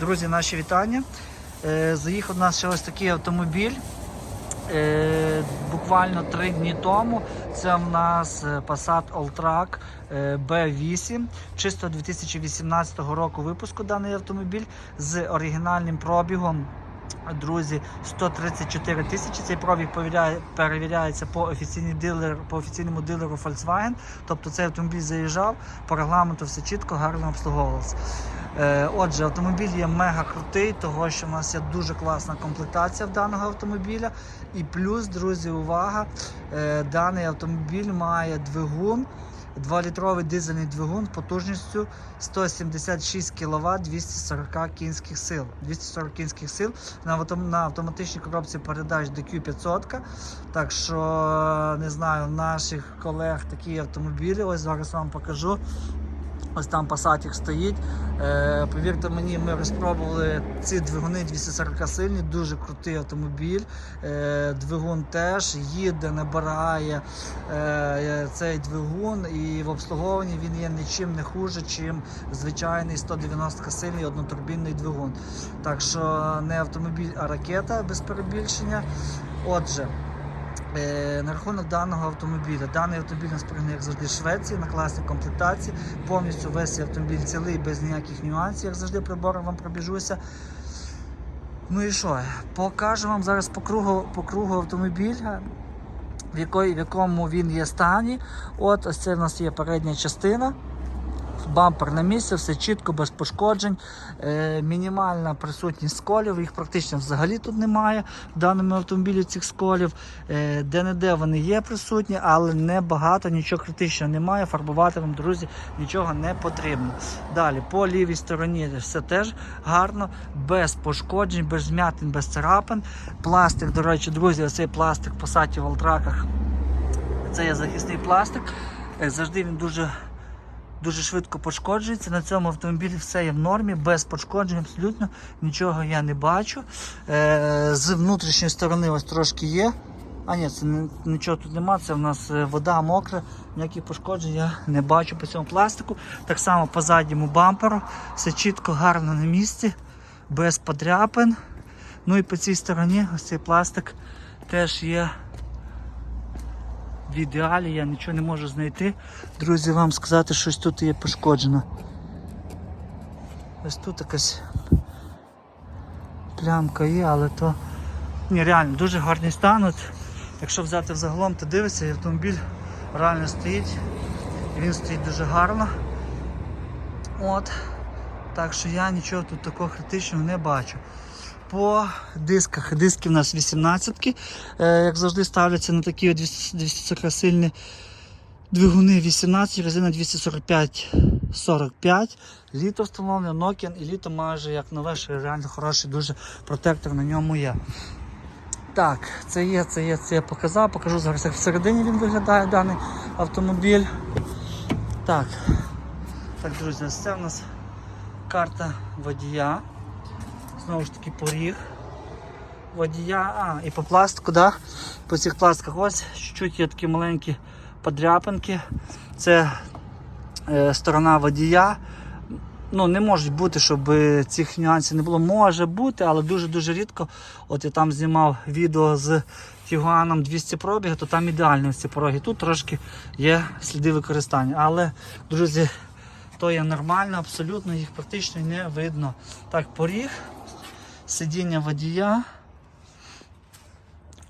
Друзі, наші вітання. Е, Заїхав у нас ще ось такий автомобіль. Е, Буквально три дні тому це в нас е, Passat Alltrack е, B8, чисто 2018 року випуску даний автомобіль з оригінальним пробігом. Друзі, 134 тисячі. Цей пробіг перевіряється по офіційній дилер, по офіційному дилеру Volkswagen. Тобто цей автомобіль заїжджав, по регламенту все чітко, гарно обслуговувався. Е, Отже, автомобіль є мега крутий, того що в нас є дуже класна комплектація в даного автомобіля. І плюс, друзі, увага! е, Даний автомобіль має двигун. 2-літровий дизельний двигун потужністю 176 кВт 240 кінських сил. 240 кінських сил на, автом- на автоматичній коробці передач DQ500. Так що не знаю, наших колег такі автомобілі. Ось зараз вам покажу. Ось там Passatик стоїть. Е, повірте мені, ми розпробували ці двигуни 240 сильні, дуже крутий автомобіль. Е, двигун теж їде, набирає е, цей двигун, і в обслуговуванні він є нічим не хуже, чим звичайний 190 сильний однотурбінний двигун. Так що не автомобіль, а ракета без перебільшення. Отже. Е, На рахунок даного автомобіля. Даний автомобіль нас пригнаний, як завжди, Швеції на класній комплектації. Повністю весь автомобіль цілий, без ніяких нюансів, як завжди, прибором вам пробіжуся. Ну і що? Покажу вам зараз по кругу, по кругу автомобіля, в якому він є стані. От ось це в нас є передня частина. Бампер на місці, все чітко, без пошкоджень. Е, мінімальна присутність сколів, їх практично взагалі тут немає в даному автомобілі цих сколів. Е, де-не-де вони є присутні, але не багато, нічого критичного немає. Фарбувати вам, друзі, нічого не потрібно. Далі, по лівій стороні все теж гарно, без пошкоджень, без змятин, без царапин. Пластик, до речі, друзі, оцей пластик по саті в алтраках. Це є захисний пластик. Е, Завжди він дуже дуже швидко пошкоджується. На цьому автомобілі все є в нормі, без пошкоджень, абсолютно нічого я не бачу. Е, з внутрішньої сторони ось трошки є. А ні, це нічого тут нема, це в нас е, вода мокра, ніяких пошкоджень я не бачу по цьому пластику. Так само по задньому бамперу, все чітко, гарно на місці, без подряпин. Ну і по цій стороні ось цей пластик теж є в ідеалі, я нічого не можу знайти. Друзі, вам сказати, щось тут є пошкоджено. Ось тут якась плямка є, але то ні, реально дуже гарний стан. От, якщо взяти взагалом, то дивиться, і автомобіль реально стоїть. Він стоїть дуже гарно. От. Так що я нічого тут такого критичного не бачу. По дисках. Диски в нас 18 е, як завжди ставляться на такі 240 сильні двигуни 18, резина 245 45 літо встановлено, Nokian і літо майже як нове, що реально хороший дуже протектор на ньому є. Так, це є, це є, це я показав, покажу зараз, як всередині він виглядає даний автомобіль. Так, так, друзі, це у нас карта водія. Знову ж таки поріг водія. А, і по пластику, да? по цих пластиках ось чуть-чуть є такі маленькі подряпинки. Це е, сторона водія. Ну, не може бути, щоб цих нюансів не було. Може бути, але дуже-дуже рідко. От я там знімав відео з Тігуаном 200 пробіг, то там ідеальні ці пороги. Тут трошки є сліди використання. Але, друзі, то є нормально, абсолютно їх практично не видно. Так, поріг, сидіння водія.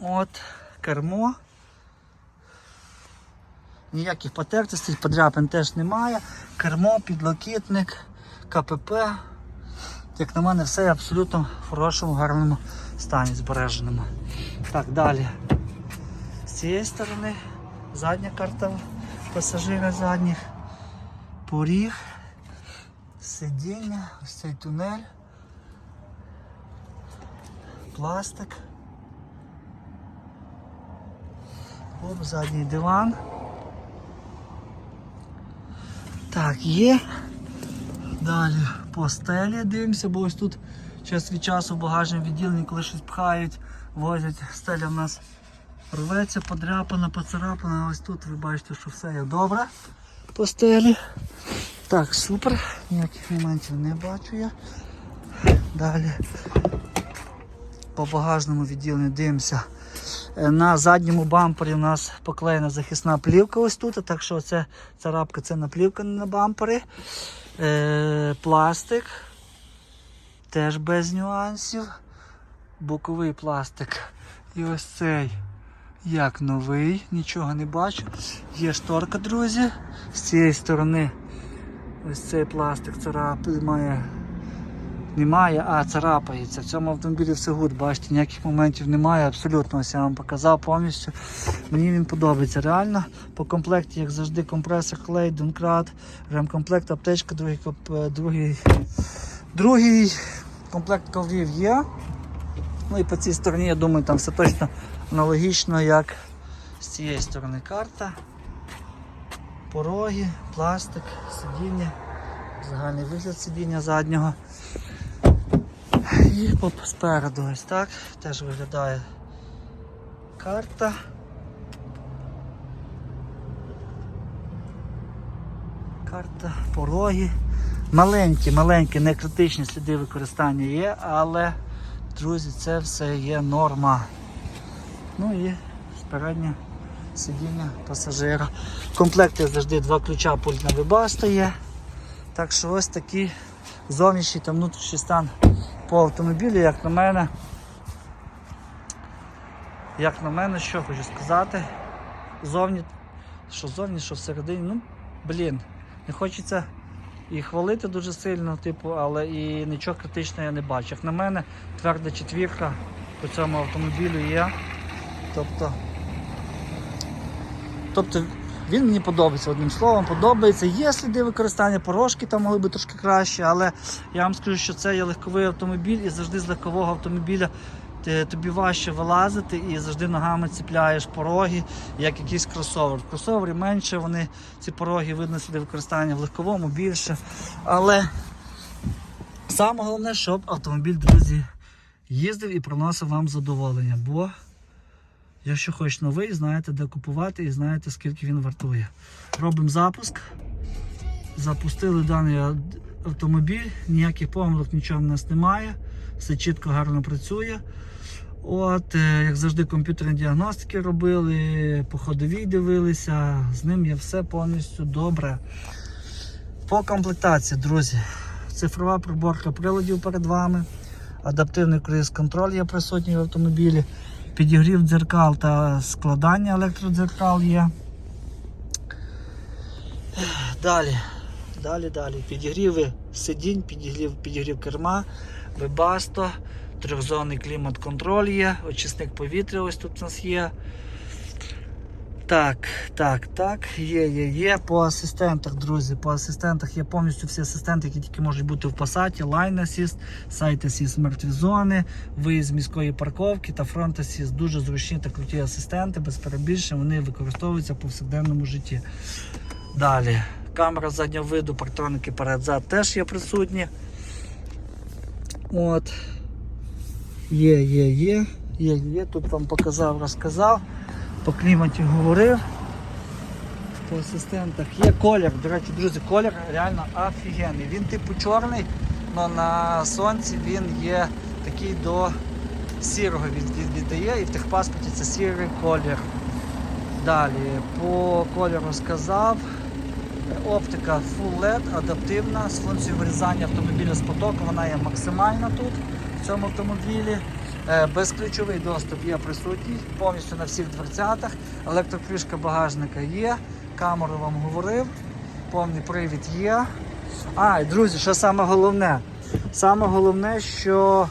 От, кермо. Ніяких потертостей, подряпин теж немає. Кермо, підлокітник, КПП. Як на мене, все абсолютно в хорошому, гарному стані збереженому. Так, далі. З цієї сторони задня карта пасажира задніх. Поріг, сидіння, ось цей тунель, пластик. Оп, задній диван. Так, є. Далі по стелі дивимося, бо ось тут час від часу в багажному відділенні, коли щось пхають, возять, стеля в нас рветься, подряпана, поцарапана. Ось тут ви бачите, що все є добре по стелі. Так, супер, ніяких моментів не бачу я. Далі по багажному відділенню дивимося. Е, На задньому бампері у нас поклеєна захисна плівка ось тут, так що це царапка це наплівка на бампері. Е, пластик. Теж без нюансів. Боковий пластик. І ось цей як новий, нічого не бачу. Є шторка, друзі. З цієї сторони ось цей пластик царапи має. Немає, а царапається. В цьому автомобілі все гуд, бачите, ніяких моментів немає, абсолютно ось я вам показав повністю. Мені він подобається реально. По комплекті, як завжди, компресор, клей, донкрат, ремкомплект, аптечка, другий, е, другий, другий комплект коврів є. Ну і по цій стороні, я думаю, там все точно аналогічно, як з цієї сторони карта, пороги, пластик, сидіння, загальний вигляд сидіння заднього. І спереду ось так теж виглядає карта. Карта, пороги. Маленькі, маленькі, не критичні сліди використання є, але, друзі, це все є норма. Ну і переднє сидіння пасажира. В комплекті завжди два ключа пульт на є. Так що ось такий зовнішній та внутрішній стан по автомобілю, як на мене. Як на мене, що хочу сказати. Зовні, що зовні, що всередині, ну, блін, не хочеться і хвалити дуже сильно, типу, але і нічого критичного я не бачу. Як на мене, тверда четвірка по цьому автомобілю є. Тобто, тобто він мені подобається одним словом, подобається. Є сліди використання порошки, там могли би трошки краще, але я вам скажу, що це є легковий автомобіль і завжди з легкового автомобіля ти- тобі важче вилазити і завжди ногами ціпляєш пороги, як якийсь кросовер. В кросовері менше вони ці пороги видно сліди використання в легковому більше. Але саме головне, щоб автомобіль, друзі, їздив і приносив вам задоволення. Бо Якщо хоч новий, знаєте, де купувати і знаєте, скільки він вартує. Робимо запуск. Запустили даний автомобіль, ніяких помилок, нічого в нас немає. Все чітко, гарно працює. От, е, як завжди, комп'ютерні діагностики робили, по ходовій дивилися, з ним є все повністю добре. По комплектації, друзі, цифрова приборка приладів перед вами, адаптивний круїз-контроль є присутній в автомобілі. Підігрів дзеркал та складання електродзеркал є. Далі, далі, далі. Підігріви сидінь, підігрів, підігрів керма, вебасто, трьохзонний клімат-контроль є, очисник повітря ось тут у нас є. Так, так, так, є, є, є. По асистентах, друзі, по асистентах є повністю всі асистенти, які тільки можуть бути в Passat, Line Assist, Site Assist мертві зони, виїзд з міської парковки та Front Assist. Дуже зручні та круті асистенти, без перебільшень, вони використовуються в повсякденному житті. Далі, камера заднього виду, партроники перед-зад теж є присутні. От. Є, є, є, є, є. Тут вам показав, розказав. По кліматі говорив. По асистентах є колір. До речі, друзі, колір реально офігенний. Він типу чорний, але на сонці він є такий до сірого від, від, віддає і в техпаспорті це сірий колір. Далі, по кольору сказав. Оптика Full LED адаптивна з функцією вирізання автомобіля з потоку. Вона є максимальна тут в цьому автомобілі. Е, Безключовий доступ є присутній повністю на всіх дверцятах. Електрокришка багажника є. Камеру вам говорив. Повний привід є. А, друзі, що саме головне? Саме головне, що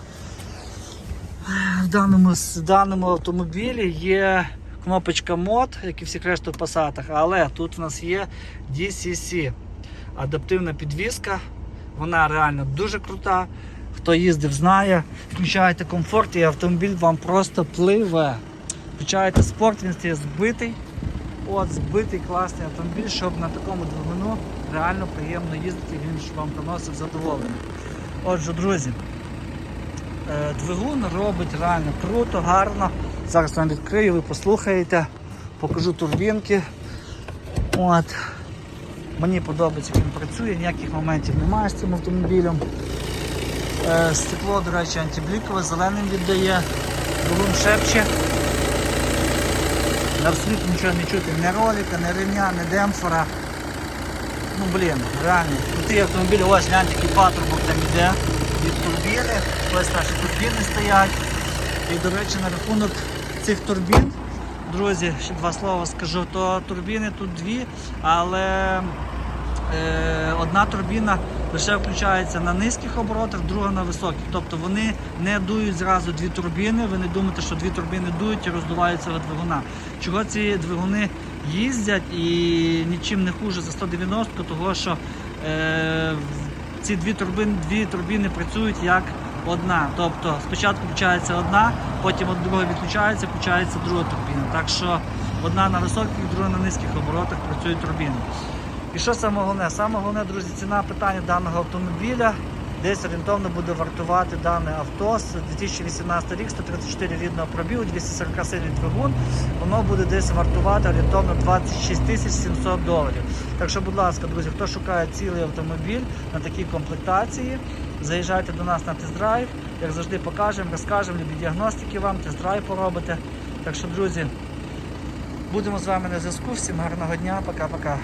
в даному, в даному автомобілі є кнопочка мод, як і всіх решту пасатах, але тут в нас є DCC. Адаптивна підвізка. Вона реально дуже крута. Хто їздив, знає. Включаєте комфорт і автомобіль вам просто пливе. Включаєте спорт, він стає збитий. От збитий класний автомобіль, щоб на такому двигуну реально приємно їздити, він вам приносив задоволення. Отже, друзі, е, двигун робить реально круто, гарно. Зараз вам відкрию, ви послухаєте, покажу турбінки. От. Мені подобається, як він працює, ніяких моментів немає з цим автомобілем. Е, Стекло, до речі, антиблікове, зеленим віддає, двигун шепче. Абсолютно нічого не чути, ні ролика, ні ремня, ні демпфера. Ну блін, реально. Крутий автомобіль, ось гляньте, який патрубок там іде від турбіни. Ось наші турбіни стоять. І, до речі, на рахунок цих турбін, друзі, ще два слова скажу, то турбіни тут дві, але одна турбіна лише включається на низьких оборотах, друга на високих. Тобто вони не дують зразу дві турбіни. Ви не думаєте, що дві турбіни дують і роздуваються від двигуна. Чого ці двигуни їздять і нічим не хуже за 190, того що е, ці дві турбини, дві турбіни працюють як одна. Тобто спочатку включається одна, потім от друга відключається, включається друга турбіна. Так що одна на високих, друга на низьких оборотах працює турбіна. І що саме головне? Саме головне, друзі, ціна питання даного автомобіля. Десь орієнтовно буде вартувати дане авто з 2018 рік, 134 рідного пробігу, 240 сильний двигун. Воно буде десь вартувати орієнтовно 26 тисяч 700 доларів. Так що, будь ласка, друзі, хто шукає цілий автомобіль на такій комплектації, заїжджайте до нас на тест-драйв. Як завжди покажемо, розкажемо, любі діагностики вам, тест-драйв поробите. Так що, друзі, будемо з вами на зв'язку. Всім гарного дня, пока-пока.